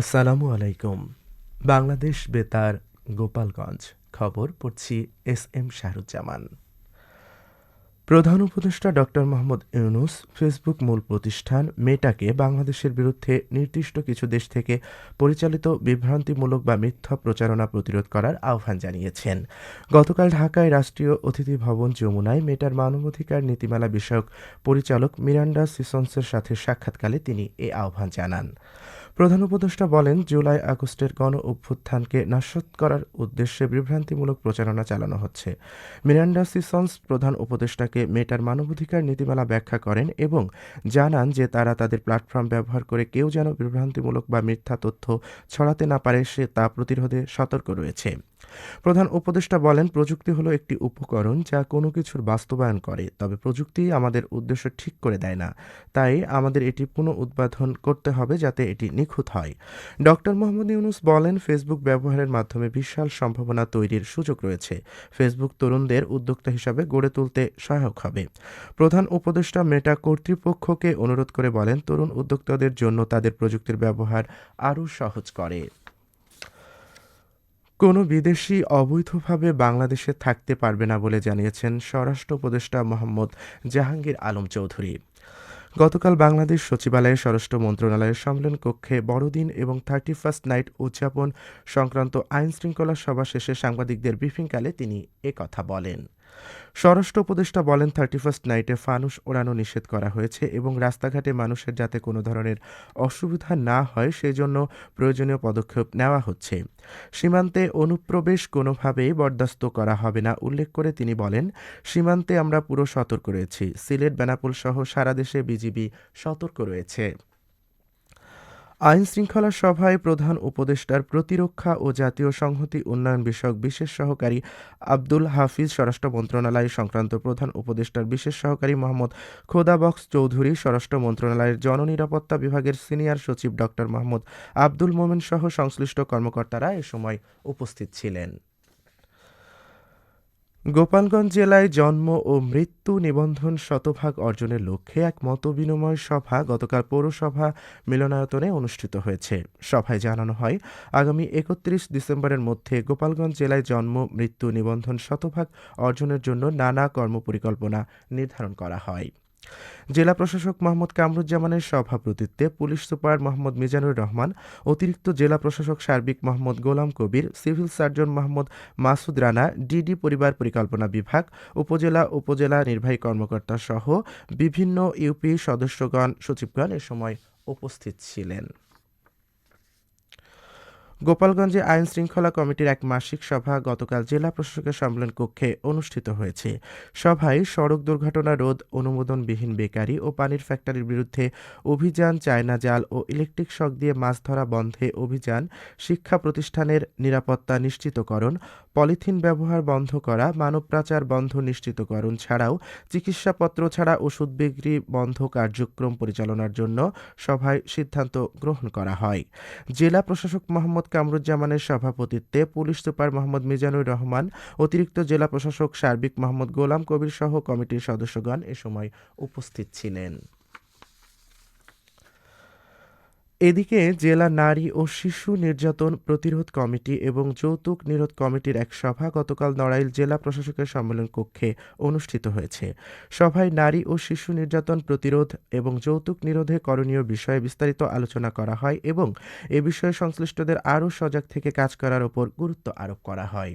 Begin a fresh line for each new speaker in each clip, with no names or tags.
আসসালামু আলাইকুম। বাংলাদেশ বেতার, গোপালগঞ্জ। খবর পড়ছি এস এম শাহরুজ্জামান। প্রধান উপদেষ্টা ডক্টর মোহাম্মদ ইউনুস ফেসবুক মূল প্রতিষ্ঠান মেটাকে বাংলাদেশের বিরুদ্ধে নির্দিষ্ট কিছু দেশ থেকে পরিচালিত বিভ্রান্তিমূলক বা মিথ্যা প্রচারণা প্রতিরোধ করার আহ্বান জানিয়েছেন। গতকাল ঢাকায় রাষ্ট্রীয় অতিথি ভবন যমুনায় মেটার মানবাধিকার নীতিমালা বিষয়ক পরিচালক মিরান্ডা সিসন্সের সাথে সাক্ষাৎকালে তিনি এ আহ্বান জানান। প্রধান উপদেষ্টা বলেন, জুলাই আগস্টের গণ অভ্যুত্থানকে নাশত করার উদ্দেশ্যে বিভ্রান্তিমূলক প্রচারণা চালানো হচ্ছে। মিরান্ডা সিসন্স প্রধান উপদেষ্টাকে মেটার মানবাধিকার নীতিমালা ব্যাখ্যা করেন এবং জানান যে তারা তাদের প্ল্যাটফর্ম ব্যবহার করে কেউ যেন বিভ্রান্তিমূলক বা মিথ্যা তথ্য ছড়াতে না পারে, সে তা প্রতিরোধে সতর্ক রয়েছে। প্রধান উপদেষ্টা বলেন, প্রযুক্তি হলো একটি উপকরণ যা কোনো কিছুর বাস্তবায়ন করে, তবে প্রযুক্তি আমাদের উদ্দেশ্য ঠিক করে দেয় না। তাই আমাদের এটি পুনঃ উদ্বোধন করতে হবে যাতে এটি নিখুঁত হয়। ডক্টর মোহাম্মদ ইউনুস বলেন, ফেসবুক ব্যবহারের মাধ্যমে বিশাল সম্ভাবনা তৈরির সুযোগ রয়েছে। ফেসবুক তরুণদের উদ্যোক্তা হিসাবে গড়ে তুলতে সহায়ক হবে। প্রধান উপদেষ্টা মেটা কর্তৃপক্ষকে অনুরোধ করে বলেন, তরুণ উদ্যোক্তাদের জন্য তাদের প্রযুক্তির ব্যবহার আরও সহজ করে। কোনো বিদেশি অবৈধভাবে বাংলাদেশে থাকতে পারবে না বলে জানিয়েছেন স্বরাষ্ট্র উপদেষ্টা মোহাম্মদ জাহাঙ্গীর আলম চৌধুরী। গতকাল বাংলাদেশ সচিবালয়ে স্বরাষ্ট্র মন্ত্রণালয়ের সম্মেলন কক্ষে বড়দিন এবং থার্টি ফার্স্ট নাইট উদযাপন সংক্রান্ত আইন শৃঙ্খলা সভা শেষে সাংবাদিকদের ব্রিফিংকালে তিনি কথা বলেন। স্বরাষ্ট্র উপদেষ্টা বলেন থার্টি ফার্স্ট নাইটে ফানুস ওড়ানো নিষেধ করা হয়েছে এবং রাস্তাঘাটে মানুষের যাতে কোনো ধরনের অসুবিধা না হয়, সেজন্য প্রয়োজনীয় পদক্ষেপ নেওয়া হচ্ছে। সীমান্তে অনুপ্রবেশ কোনোভাবেই বরদাস্ত করা হবে না, উল্লেখ করে তিনি বলেন, সীমান্তে আমরা পুরো সতর্ক রয়েছি। সিলেট, বেনাপোল সহ সারা দেশে বিজিবি সতর্ক রয়েছে। আইন শৃঙ্খলা সভায় প্রধান উপদেষ্টার প্রতিরক্ষা ও জাতীয় সংহতি উন্নয়ন বিষয়ক বিশেষ সহকারী আব্দুল হাফিজ স্বরাষ্ট্র মন্ত্রণালয় সংক্রান্ত প্রধান উপদেষ্টার বিশেষ সহকারী মোহাম্মদ খোদাবক্স চৌধুরী স্বরাষ্ট্র মন্ত্রণালয়ের জননিরাপত্তা বিভাগের সিনিয়র সচিব ডক্টর মাহমুদ আব্দুল মোমেন সহ সংশ্লিষ্ট কর্মকর্তারা এ সময় উপস্থিত ছিলেন। গোপালগঞ্জ জেলায় জন্ম ও মৃত্যু নিবন্ধন শতভাগ অর্জনের লক্ষ্যে এক মতবিনিময় সভা গতকাল পৌরসভা মিলনায়তনে অনুষ্ঠিত হয়েছে। সভায় জানানো হয়, আগামী একত্রিশ ডিসেম্বরের মধ্যে গোপালগঞ্জ জেলায় জন্ম, মৃত্যু নিবন্ধন শতভাগ অর্জনের জন্য নানা কর্মপরিকল্পনা নির্ধারণ করা হয়। জেলা প্রশাসক মোহাম্মদ কামরুজ্জামানের সভাপতিত্বে পুলিশ সুপার মোহাম্মদ মিজানুর রহমান, অতিরিক্ত জেলা প্রশাসক সার্বিক Mohammad Golam Kabir, civil surgeon Mohammad Masud Rana, DD পরিবার পরিকল্পনা বিভাগ, উপজেলা উপজেলা নির্বাহী কর্মকর্তা সহ বিভিন্ন ইউপি সদস্যগণ, সচিবগণ এ সময় উপস্থিত ছিলেন। গোপালগঞ্জে আইন শৃঙ্খলা কমিটির এক মাসিক সভা গতকাল জেলা প্রশাসকের সম্মেলন কক্ষে অনুষ্ঠিত হয়েছে। সভায় সড়ক দুর্ঘটনা রোধ, অনুমোদনবিহীন বেকারি ও পানির ফ্যাক্টরির বিরুদ্ধে অভিযান, চায়না জাল ও ইলেকট্রিক শক দিয়ে মাছ ধরা বন্ধে অভিযান, শিক্ষা প্রতিষ্ঠানের নিরাপত্তা নিশ্চিতকরণ, পলিথিন ব্যবহার বন্ধ করা মানব পাচার বন্ধ নিশ্চিতকরণ ছাড়াও চিকিৎসাপত্র ছাড়া ওষুধ বিক্রি বন্ধ কার্যক্রম পরিচালনার জন্য সভায় সিদ্ধান্ত গ্রহণ করা হয়। জেলা প্রশাসক মোহাম্মদ কামরুজ্জামানের সভাপতিত্বে পুলিশ সুপার মোহাম্মদ মিজানুর রহমান, অতিরিক্ত জেলা প্রশাসক সার্বিক মোহাম্মদ গোলাম কবির সহ কমিটির সদস্যগণ এ সময় উপস্থিত ছিলেন। এদিকে জেলা নারী ও শিশু নির্যাতন প্রতিরোধ কমিটি এবং যৌতুক নিরোধ কমিটির এক সভা গতকাল নড়াইল জেলা প্রশাসকের সম্মেলন কক্ষে অনুষ্ঠিত হয়েছে। সভায় নারী ও শিশু নির্যাতন প্রতিরোধ এবং যৌতুক নিরোধে করণীয় বিষয়ে বিস্তারিত আলোচনা করা হয় এবং এ বিষয়ে সংশ্লিষ্টদের আরও সজাগ থেকে কাজ করার ওপর গুরুত্ব আরোপ করা হয়।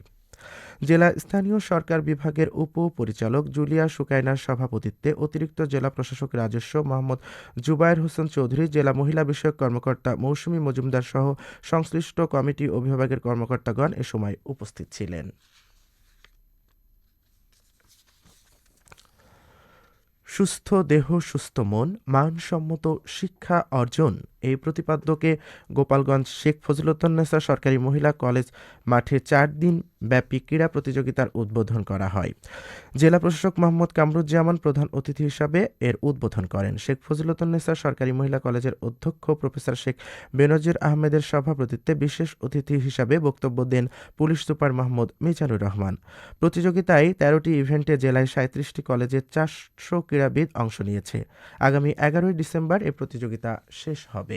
জেলা স্থানীয় সরকার বিভাগের উপ পরিচালক জুলিয়া সুকাইনার সভাপতিত্বে অতিরিক্ত জেলা প্রশাসক রাজস্ব মোহাম্মদ জুবায়ের হোসেন চৌধুরী, জেলা মহিলা বিষয়ক কর্মকর্তা মৌসুমী মজুমদার সহ সংশ্লিষ্ট কমিটি ও বিভাগের কর্মকর্তাগণ এ সময় উপস্থিত ছিলেন। সুস্থ দেহ, সুস্থ মন, মানসম্মত শিক্ষা অর্জন এই প্রতিপাদ্যকে গোপালগঞ্জ শেখ ফজিলতুন্নেসা সরকারি মহিলা কলেজ মাঠে চার দিন ব্যাপী ক্রীড়া প্রতিযোগিতার উদ্বোধন করা হয়। জেলা প্রশাসক মোহাম্মদ কামরুজ্জামান প্রধান অতিথি হিসাবে এর উদ্বোধন করেন। শেখ ফজিলতুন্নেসা সরকারি মহিলা কলেজের অধ্যক্ষ প্রফেসর শেখ বেনজির আহমেদের সভাপতিত্বে বিশেষ অতিথি হিসাবে বক্তব্য দেন পুলিশ সুপার মোহাম্মদ মিজানুর রহমান। প্রতিযোগিতায় তেরোটি ইভেন্টে জেলায় সাঁত্রিশটি কলেজের চারশো ক্রীড়াবিদ অংশ নিয়েছে। আগামী এগারোই ডিসেম্বর এ প্রতিযোগিতা শেষ হবে।